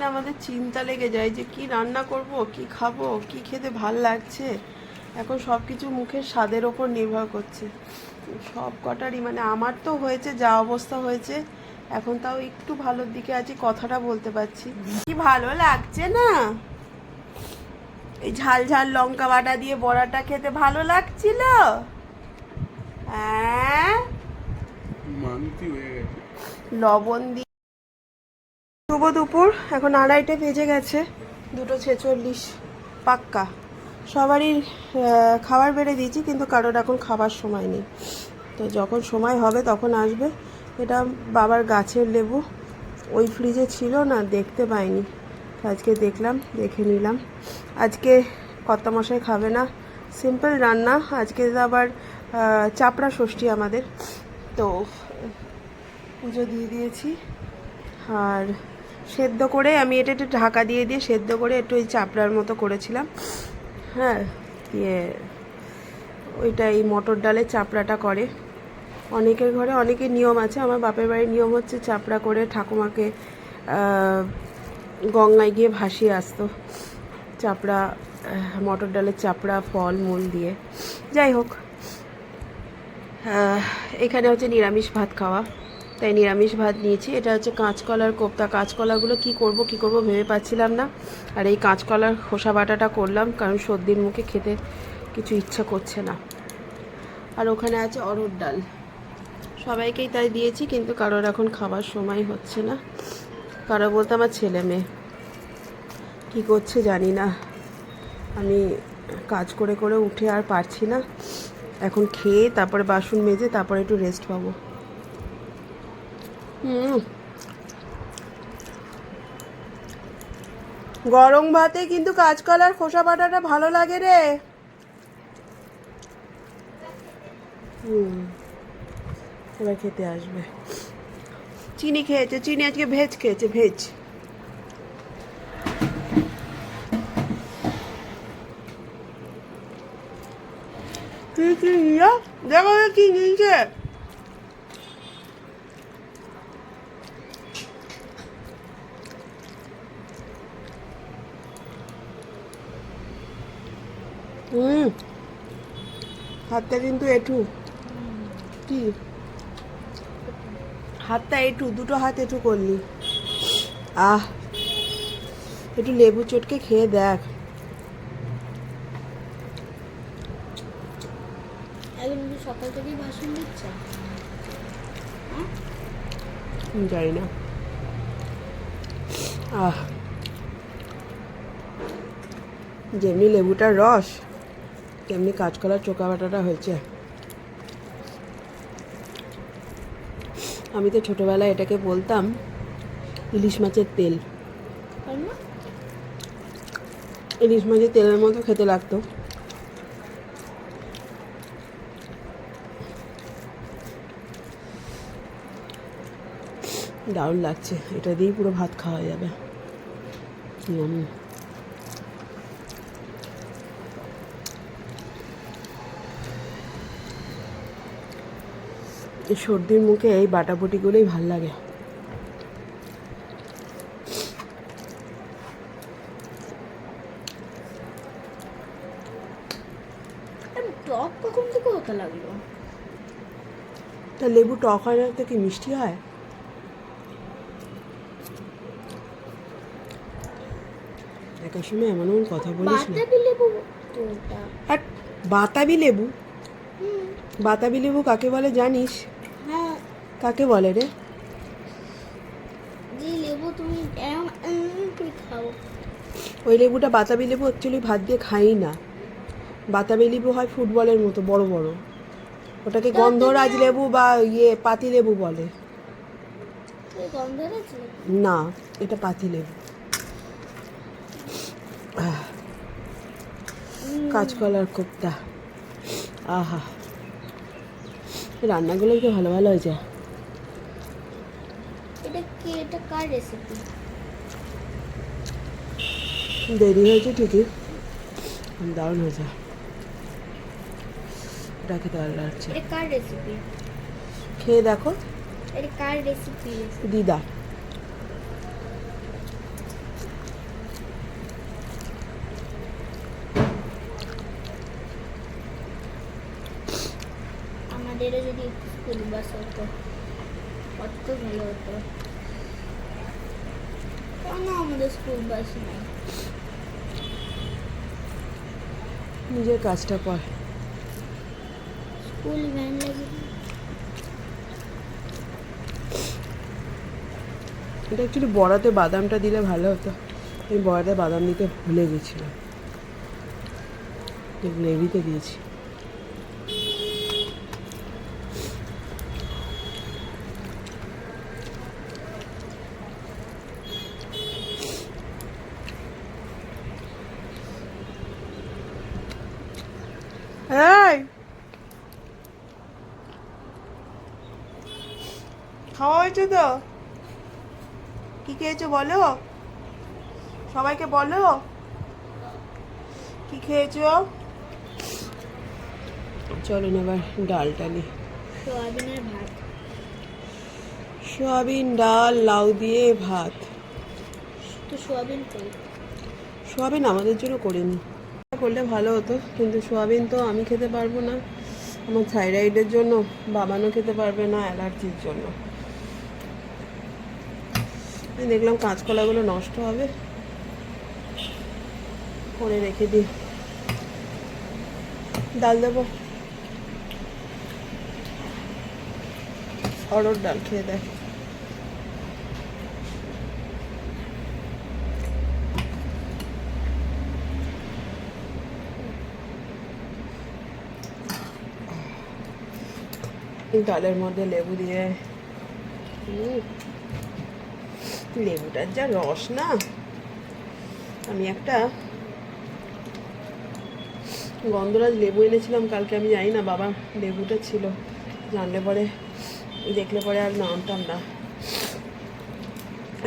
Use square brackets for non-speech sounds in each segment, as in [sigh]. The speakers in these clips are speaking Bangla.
আমাদের চিন্তা লেগে যায় যে কি রান্না করব কি খাব কি খেতে ভালো লাগছে। এখন সব কিছু মুখের স্বাদের ওপর নির্ভর করছে। সব কটারই মানে আমার তো হয়েছে যা অবস্থা হয়েছে এখন তাও একটু ভালোর দিকে আছি কথাটা বলতে পারছি। কি ভালো লাগছে না? এই ঝাল ঝাল লঙ্কা বাটা দিয়ে বড়াটা খেতে ভালো লাগছিল? হ্যাঁ লবণ দিয়ে শুভ দুপুর। এখন আড়াইটে বেজে গেছে। দুটো ছেচল্লিশ পাক্কা। সবারই খাবার বেড়ে দিয়েছি, কিন্তু কারোর এখন খাবার সময় নেই। তো যখন সময় হবে তখন আসবে। এটা বাবার গাছের লেবু। ওই ফ্রিজে ছিল না, দেখতে পাইনি। আজকে দেখলাম, দেখে নিলাম। আজকে কর্তা মশাই খাবে না। সিম্পল রান্না। আজকে আবার চাপড়া ষষ্ঠী আমাদের। তো, পুজো দিয়ে দিয়েছি। আর সেদ্ধ করে আমি এটা একটু ঢাকা দিয়ে দিয়ে সেদ্ধ করে একটু ওই চাপড়ার মতো করেছিলাম। হ্যাঁ দিয়ে ওইটা এই মটর ডালের চাপড়াটা করে। অনেকের ঘরে অনেকের নিয়ম আছে, আমার বাপের বাড়ির নিয়ম হচ্ছে চাপড়া করে ঠাকুমাকে গঙ্গায় গিয়ে ভাসিয়ে আসতো। চাপড়া মটর ডালের চাপড়া, ফল, মূল দিয়ে। যাই হোক এখানে হচ্ছে নিরামিষ ভাত খাওয়া। তাই নিরামিষ ভাত নিয়েছি। এটা হচ্ছে কাঁচকলার কোপ্তা। কাঁচকলাগুলো কি করব কি করব ভেবে পাচ্ছিলাম না। আর এই কাঁচকলার খোসা বাটাটা করলাম, কারণ সর্দির মুখে খেতে কিছু ইচ্ছা করছে না। আর ওখানে আছে অরহর ডাল। সবাইকেই তাই দিয়েছি, কিন্তু কারোর এখন খাবার সময় হচ্ছে না। কারও বলতে আমার ছেলে মেয়ে। কী করছে জানি না। আমি কাজ করে করে উঠে আর পারছি না। এখন খেয়ে তারপরে বাসন মেজে তারপরে একটু রেস্ট পাবো। গরম ভাতে কিন্তু কাঁচকলার খোসা বাটাটা ভালো লাগে রে। এবার খেতে আসবে। চিনি খেয়েছে, চিনি আজকে ভেজ খেয়েছে, ভেজ। কি দেখো কি নিয়েছে হুম হাতটা কিন্তু এটু কি? হাতটা এটু দুটো হাত এটু করলি। আহ একটু লেবু চটকে খেয়ে দেখ। সকাল থেকেই দিচ্ছে জানি না। আহ যেমনি লেবুটার রস। তেমনি কাঁচকলার চোকা বাটাটা হয়েছে। আমি তো ছোটোবেলায় এটাকে বলতাম ইলিশ মাছের তেল। ইলিশ মাছের তেলের মতো খেতে লাগতো। দারুণ লাগছে এটা দিয়েই পুরো ভাত খাওয়া যাবে। হুম সর্দির মুখে এই বাটাবুটিগুলোই ভালো লাগে। টক কখন থেকে হতে লাগল? তা লেবু টক হয় না কি মিষ্টি হয়? একার সময় এমন এমন কথা বলিস না। বাতাবি লেবু আর বাতাবি লেবু? বাতাবি লেবু কাকে বলে জানিস? কাকে বলে রে? যে লেবু তুমি করে খাও। ওই লেবুটা বাতাবি লেবু অ্যাকচুয়ালি ভাত দিয়ে খাই না। বাতাবি লেবু হয় ফুটবলের মতো বড় বড়। ওটাকে গন্ধরাজ লেবু বা ইয়ে পাতি লেবু বলে। না এটা পাতি লেবু। কাঁচকলার কোপ্তা। আহা। রান্নাগুলো কি ভালো ভালো হয়েছে? এটা কি এটা কার রেসিপি দেরি হয়েছে ঠিকই। দারুণ হয়েছে। এটা খেতে ভালো লাগছে। এটা কার রেসিপি খেয়ে দেখো। এটা কার রেসিপি দিদা। আমাদেরও যদি স্কুল বাস হতো। কত ভালো হতো। কেন আমাদের স্কুল বাস নাই? নিজের কাজটা কর। স্কুল ভ্যান লাগে। এটা অ্যাকচুয়ালি বড়াতে বাদামটা দিলে ভালো হতো। আমি বড়াতে বাদাম দিতে ভুলে গেছিলাম। গ্রেভিতে দিয়েছি এই খাওয়া হয়েছে তো? কি খেয়েছো বলো? সবাইকে বলো। কি খেয়েছো? চলুন এবার ডালটা নি সোয়াবিনের ভাত। সোয়াবিন ডাল লাউ দিয়ে ভাত। তো সোয়াবিন কই সোয়াবিন আমাদের জন্য করে নি করলে ভালো হতো কিন্তু সোয়াবিন তো আমি খেতে পারব না। আমার থাইরয়েডের জন্য বাবানও খেতে পারবে না অ্যালার্জির জন্য। দেখলাম কাঁচকলাগুলো নষ্ট হবে। করে রেখে দিই। ডাল দেবো। অরড় ডাল খেয়ে দেয় ডালের মধ্যে লেবু দিয়ে লেবুটার যা রস, না? আমি একটা গন্ধরাজ লেবু এনেছিলাম, কালকে আমি জানি না, বাবা লেবুটা ছিল। জানলে পরে, দেখলে পরে আর নামতাম না।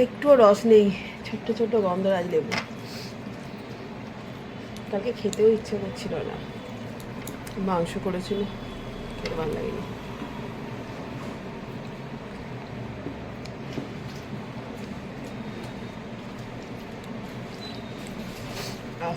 একটুও রস নেই, ছোট্ট ছোট্ট গন্ধরাজ লেবু। কালকে খেতেও ইচ্ছে করছিল না। মাংস করেছিল, খেতে ভালো লাগেনি। আহ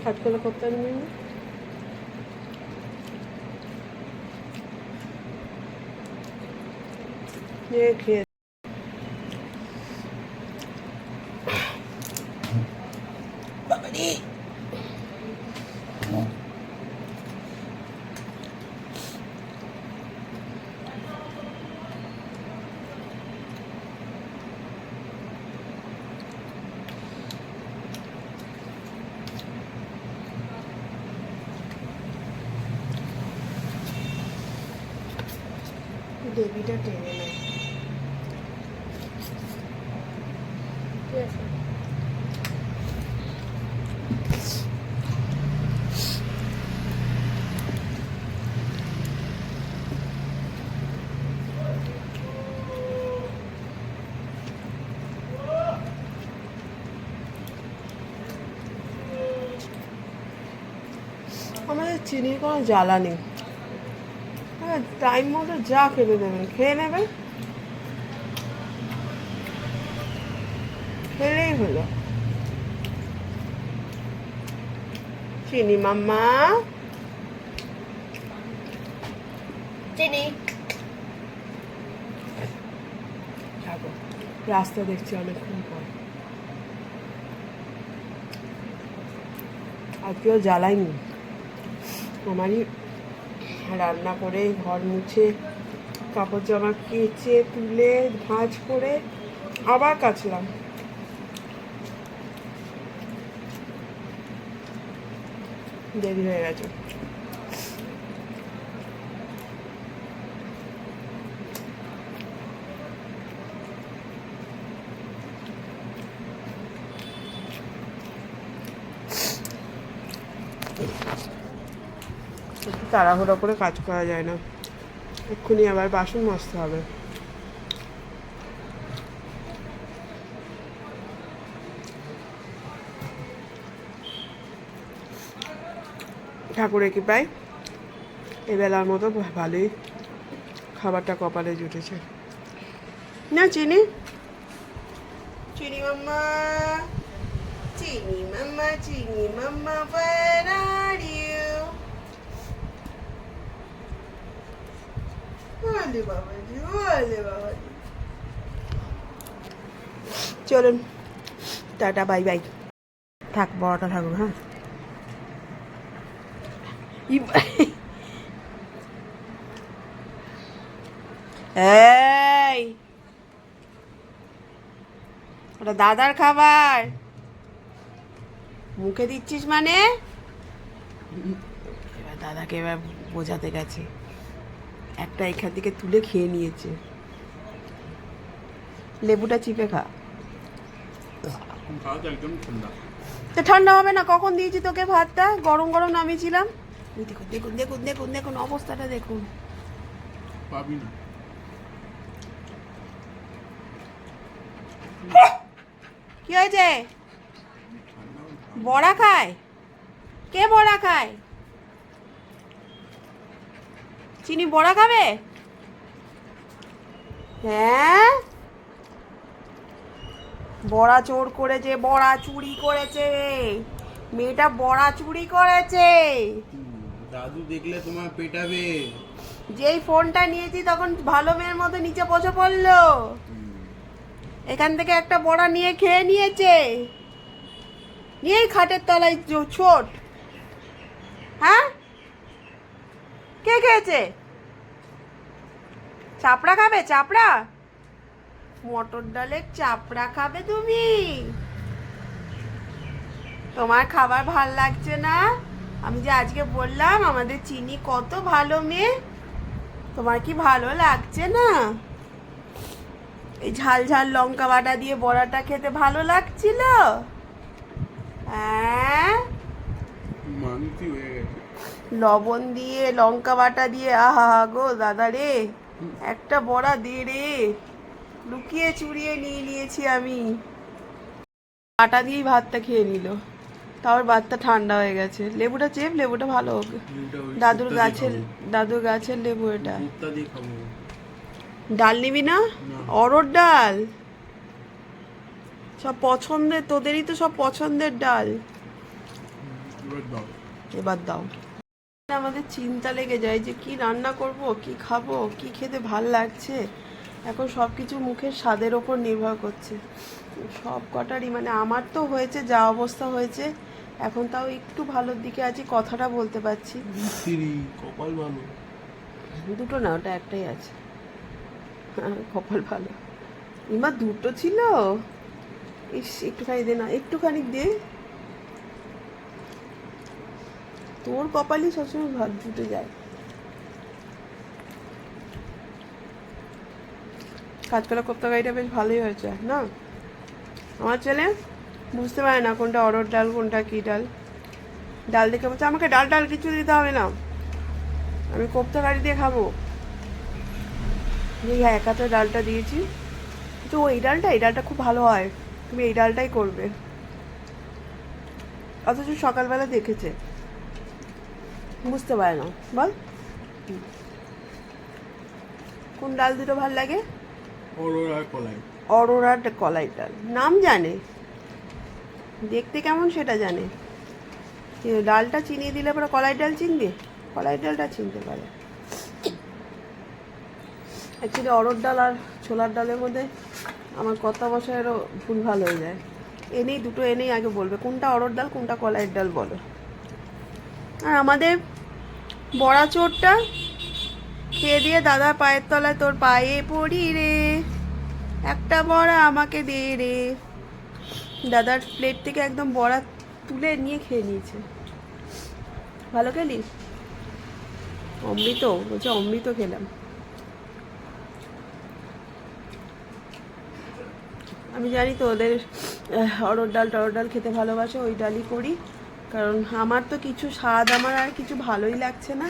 কাঠকলা করতে আমি নিই নিয়ে খেয়ে বাবারে দেবিটা টেনে নেয় ঠিক আছে আমাদের চিনির কোনো জ্বালা নেই। টাইম মতো যা খেতে দেবেন খেয়ে নেবে খেলেই হলো। চিনি মাম্মা। চিনি। রাস্তা দেখছি অনেকক্ষণ পর। আজকেও জ্বালাইনি। আমারই রান্না করে ঘর মুছে কাপড় জামা কেচে তুলে ভাঁজ করে আবার কাচলাম। দেরি হয়ে গেছে। একটু তাড়াহুড়ো করে কাজ করা যায় না। এক্ষুনি আবার বাসন মাজতে হবে। ঠাকুরের কৃপায় এবেলার মতো ভালোই খাবারটা কপালে জুটেছে। না চিনি? চিনি মাম্মা চিনি মাম্মা চিনি মাম্মা where are you? ওলে বাবাজি ওলে বাবাজি। চলুন টাটা বাই বাই। থাক বড়টা থাকুক হ্যাঁ? এই [laughs] ওটা দাদার খাবার। মুখে দিচ্ছিস মানে? এবার দাদাকে এবার বোঝাতে গেছে। একটা এখান থেকে তুলে খেয়ে নিয়েছে। লেবুটা চিপে খা। ঠান্ডা হবে না। কখন দিয়েছি তোকে ভাতটা? গরম গরম নামিয়েছিলাম। এই দেখুন দেখুন দেখুন দেখুন দেখুন অবস্থাটা দেখুন পাবি না কি হয়েছে বড়া খায় কে বড়া খায় চিনি বড়া খাবে হ্যাঁ বড়া চোর করেছে? বড়া চুরি করেছে। মেয়েটা বড়া চুরি করেছে। দাদু দেখলে তোমার পেটাবে। যেই ফোনটা নিয়েছি তখন ভালো মেয়ের মতো নিচে বসে পড়ল। এখান থেকে একটা বড়া নিয়ে খেয়ে নিয়েছে। নিয়েই খাটের তলায় ছোট। হ্যাঁ? কে খেয়েছে? চাপড়া খাবে চাপড়া? মটর ডালের চাপড়া খাবে তুমি। তোমার খাবার ভালো লাগছে না? আমি যে আজকে বললাম আমাদের চিনি কত ভালো মেয়ে? তোমার কি ভালো লাগছে না? এই ঝাল ঝাল লঙ্কা বাটা দিয়ে বড়াটা খেতে ভালো লাগছিল? হ্যাঁ? লবণ দিয়ে লঙ্কা বাটা দিয়ে আহা গো দাদা রে। একটা বড়া দে রে। লুকিয়ে চুরিয়ে নিয়ে নিয়েছি আমি। আটা দিয়েই ভাতটা খেয়ে নিল। তারপর ভাতটা ঠান্ডা হয়ে গেছে। লেবুটা চেপ লেবুটা ভালো হোক। দাদুর গাছের দাদুর গাছের লেবু এটা। ডাল নিবি না। অরড় ডাল? সব পছন্দের তোদেরই তো সব পছন্দের ডাল। এবার দাও। আমাদের চিন্তা লেগে যায় যে কি রান্না করব কি খাব কি খেতে ভালো লাগছে? এখন সব কিছু মুখের স্বাদের ওপর নির্ভর করছে। সব কটারই মানে আমার তো হয়েছে যা অবস্থা হয়েছে এখন তাও একটু ভালোর দিকে আছি কথাটা বলতে পারছি। কপাল ভালো। দুটো না ওটা একটাই আছে। কপাল ভালো। ইমা দুটো ছিল? ইস একটুখানি দে না একটুখানি দে। তোর কপালই সবসময় ভাত জুটে যায়। কাঁচকলা কোপ্তা গাড়িটা বেশ ভালোই হয়েছে না? আমার ছেলে? বুঝতে পারে না কোনটা অরড় ডাল কোনটা কী ডাল। ডাল দেখে বলছে আমাকে ডাল ডাল কিছু দিতে হবে না। আমি কোপ্তা গাড়ি দিয়ে খাব। এই হ্যাঁ একাতে ডালটা দিয়েছি। তো এই ডালটা এই ডালটা খুব ভালো হয়। তুমি এই ডালটাই করবে। অথচ সকালবেলা দেখেছে। বুঝতে পারে না। বল। কোন ডাল দুটো ভালো লাগে? অরোর কলাই। অরোরা কলাই ডাল। নাম জানে। দেখতে কেমন সেটা জানে। ডালটা চিনিয়ে দিলে পরে কলাই ডাল চিনবে? কলাই ডালটা চিনতে পারে। অ্যাকচুয়ালি অরড় ডাল আর ছোলার ডালের মধ্যে আমার কথা মশাইয়েরও ভুল ভালো হয়ে যায়। এনেই, দুটো এনেই আগে বলবে, কোনটা অরড় ডাল, কোনটা কলাইয়ের ডাল বলো। আর আমাদের বড়া চোরটা খেয়ে দিয়ে দাদা পায়ের তলায়, তোর পায়ে পড়ি রে, একটা বড়া আমাকে দে রে। দাদার প্লেট থেকে একদম বড়া তুলে নিয়ে খেয়ে নিয়েছে। ভালো খেলি? অমৃত? বলছে অমৃত খেলাম। আমি জানি তো ওদের অরড় ডাল টরড় ডাল খেতে ভালোবাসে, ওই ডালই করি। কারণ আমার তো কিছু স্বাদ, আমার আর কিছু ভালোই লাগছে না।